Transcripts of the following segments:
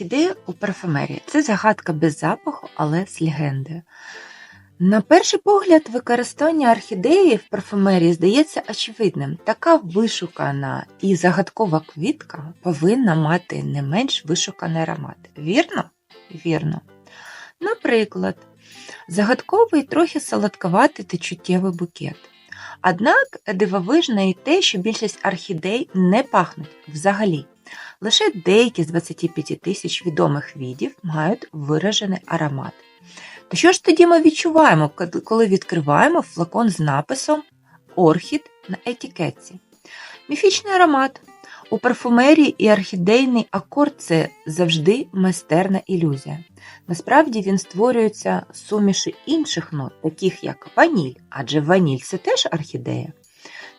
Ідея у парфумерії це загадка без запаху, але з легендою. На перший погляд, використання орхідеї в парфумерії здається очевидним. Така вишукана і загадкова квітка повинна мати не менш вишуканий аромат. Вірно? Вірно. Наприклад, загадковий трохи солодковатий та чуттєвий букет. Однак дивовижно і те, що більшість орхідей не пахнуть взагалі. Лише деякі з 25 тисяч відомих видів мають виражений аромат. То що ж тоді ми відчуваємо, коли відкриваємо флакон з написом Орхід на етикетці? Міфічний аромат. У парфумерії і орхідейний акорд це завжди майстерна ілюзія. Насправді він створюється з суміші інших нот, таких як ваніль, адже ваніль це теж орхідея.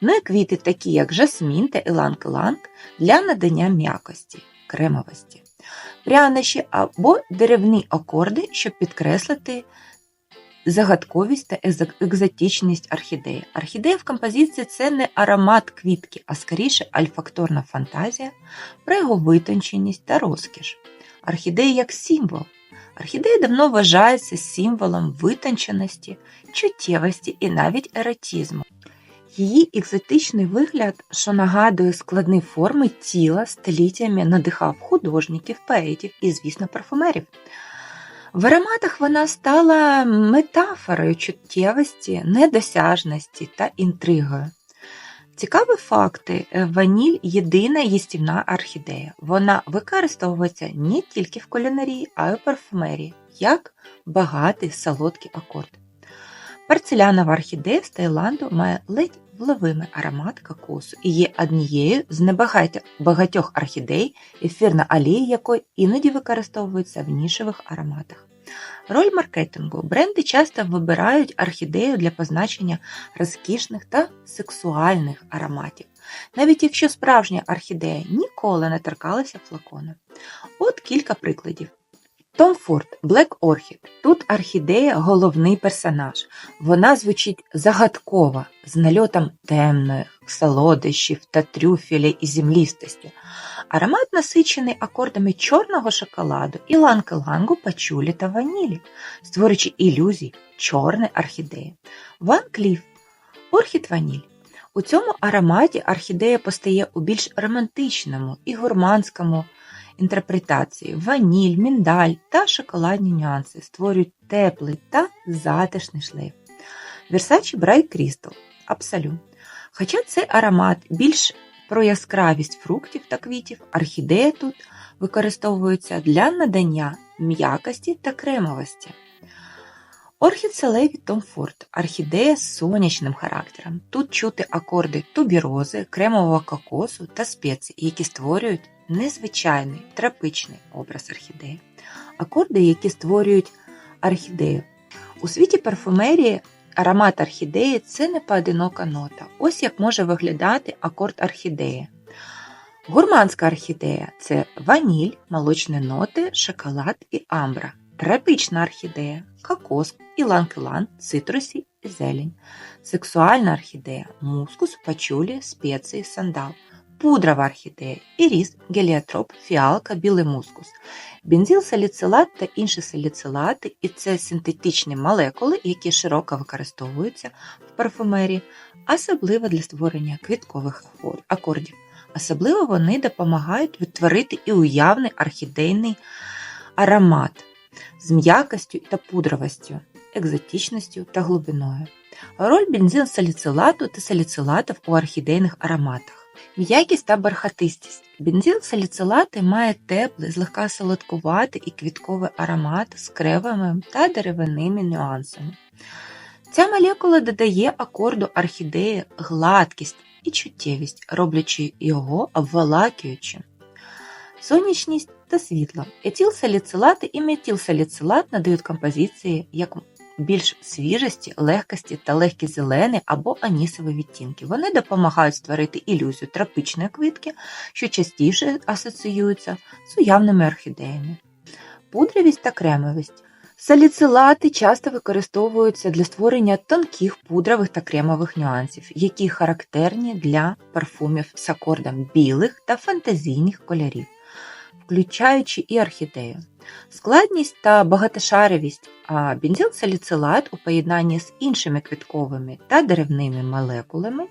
Ну і квіти, такі як жасмін та іланг-іланг для надання м'якості, кремовості, прянощі або деревні акорди, щоб підкреслити загадковість та екзотичність орхідеї. Орхідея в композиції це не аромат квітки, а скоріше альфакторна фантазія про його витонченість та розкіш. Орхідея як символ. Орхідея давно вважається символом витонченості, чуттєвості і навіть еротизму. Її екзотичний вигляд, що нагадує складні форми тіла, століттями надихав художників, поетів і, звісно, парфумерів. В ароматах вона стала метафорою чуттєвості, недосяжності та інтригою. Цікаві факти: ваніль єдина їстівна орхідея. Вона використовується не тільки в кулінарії, а й у парфумерії, як багатий солодкий акорд. Порцелянова орхідея з Таїланду має ледь вловимий аромат кокосу і є однією з небагатьох орхідей, ефірна олія якої іноді використовується в нішевих ароматах. Роль маркетингу бренди часто вибирають орхідею для позначення розкішних та сексуальних ароматів, навіть якщо справжня орхідея ніколи не торкалася флакона. От кілька прикладів. Том Форд Black Orchid. Тут орхідея головний персонаж. Вона звучить загадково, з нальотом темної, солодощів та трюфеля і землістості. Аромат насичений акордами чорного шоколаду і ланг-лангу пачулі та ванілі, створюючи ілюзії чорної орхідеї. Ван Кліф Орхід ваніль. У цьому ароматі орхідея постає у більш романтичному і гурманському інтерпретації. Ваніль, міндаль та шоколадні нюанси створюють теплий та затишний шлейф. Versace Bright Crystal Абсолют. Хоча цей аромат більш про яскравість фруктів та квітів, орхідея тут використовується для надання м'якості та кремовості. Орхід Селей від Форд – орхідея з сонячним характером. Тут чути акорди тубірози, кремового кокосу та спеції, які створюють незвичайний тропичний образ орхідеї. Акорди, які створюють орхідею. У світі парфумерії аромат орхідеї це не поодинока нота. Ось як може виглядати акорд орхідеї. Гурманська орхідея це ваніль, молочні ноти, шоколад і амбра. Тропічна орхідея кокос, іланг-іланг, цитрусі і зелень. Сексуальна орхідея мускус, пачулі, спеції, сандал. Пудрова орхідея, іріс, геліотроп, фіалка, білий мускус, бензил, саліцилат та інші саліцилати, і це синтетичні молекули, які широко використовуються в парфумерії, особливо для створення квіткових акордів. Особливо вони допомагають відтворити і уявний орхідейний аромат з м'якостю та пудровостю, екзотичністю та глибиною. Роль бензин саліцилату та саліцилатів у орхідейних ароматах. М'якість та бархатистість. Бензил саліцилати має теплий, злегка солодкуватий і квітковий аромат з кревами та деревинними нюансами. Ця молекула додає акорду орхідеї гладкість і чуттєвість, роблячи його обволакуючим. Сонячність та світло. Етилсаліцилати і метилсаліцилат надають композиції як більш свіжості, легкості та легкі зелені або анісові відтінки. Вони допомагають створити ілюзію тропічної квітки, що частіше асоціюються з уявними орхідеями. Пудровість та кремовість. Саліцилати часто використовуються для створення тонких пудрових та кремових нюансів, які характерні для парфумів з акордом білих та фантазійних кольорів включаючи і орхідею. Складність та багатошаровість а бензилсаліцилат у поєднанні з іншими квітковими та деревними молекулами,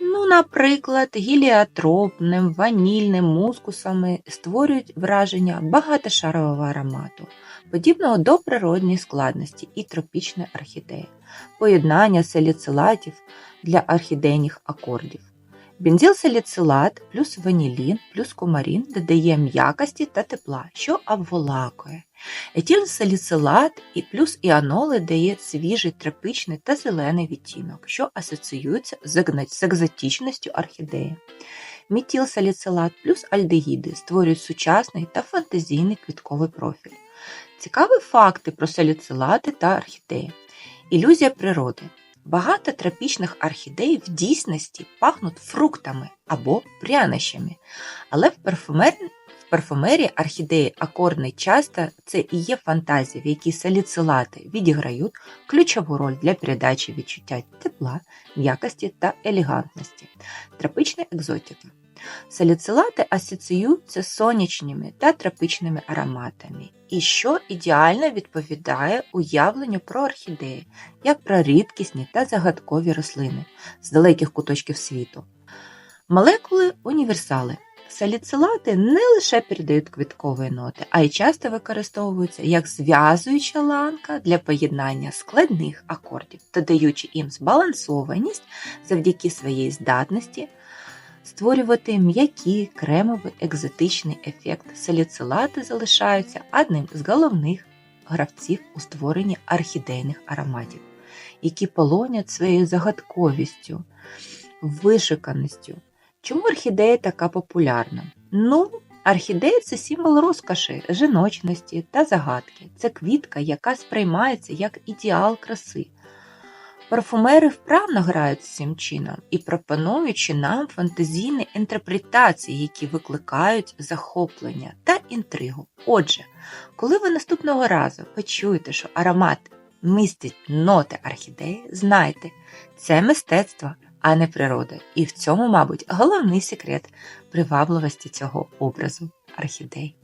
ну, наприклад, гіліотропним, ванільним, мускусами створюють враження багатошарового аромату, подібного до природньої складності і тропічної орхідеї, поєднання саліцилатів для орхідейних акордів. Бензилсаліцилат плюс ванілін плюс кумарін додає м'якості та тепла, що обволакує. Етилсаліцилат і плюс іаноли дає свіжий тропічний та зелений відтінок, що асоціюється з екзотичністю орхідеї. Мітілсаліцилат плюс альдегіди створюють сучасний та фантазійний квітковий профіль. Цікаві факти про саліцилати та орхідеї. Ілюзія природи. Багато тропічних орхідей в дійсності пахнуть фруктами або прянощами, але в парфумер... в парфумерії орхідеї акордної часто це і є фантазії, в якій саліцилати відіграють ключову роль для передачі відчуття тепла, м'якості та елегантності. Тропічна екзотика. Саліцилати асоціюються з сонячними та тропічними ароматами, і що ідеально відповідає уявленню про орхідеї, як про рідкісні та загадкові рослини з далеких куточків світу. Молекули універсали. Саліцилати не лише передають квіткові ноти, а й часто використовуються як зв'язуюча ланка для поєднання складних акордів, додаючи їм збалансованість завдяки своїй здатності створювати м'який, кремовий, екзотичний ефект. Саліцилати залишаються одним з головних гравців у створенні орхідейних ароматів, які полонять своєю загадковістю, вишуканістю. Чому орхідея така популярна? Ну, орхідея це символ розкоші, жіночності та загадки. Це квітка, яка сприймається як ідеал краси. Парфумери вправно грають з цим чином і пропонуючи нам фантазійні інтерпретації, які викликають захоплення та інтригу. Отже, коли ви наступного разу почуєте, що аромат містить ноти орхідеї, знайте, це мистецтво, а не природа. І в цьому, мабуть, головний секрет привабливості цього образу орхідей.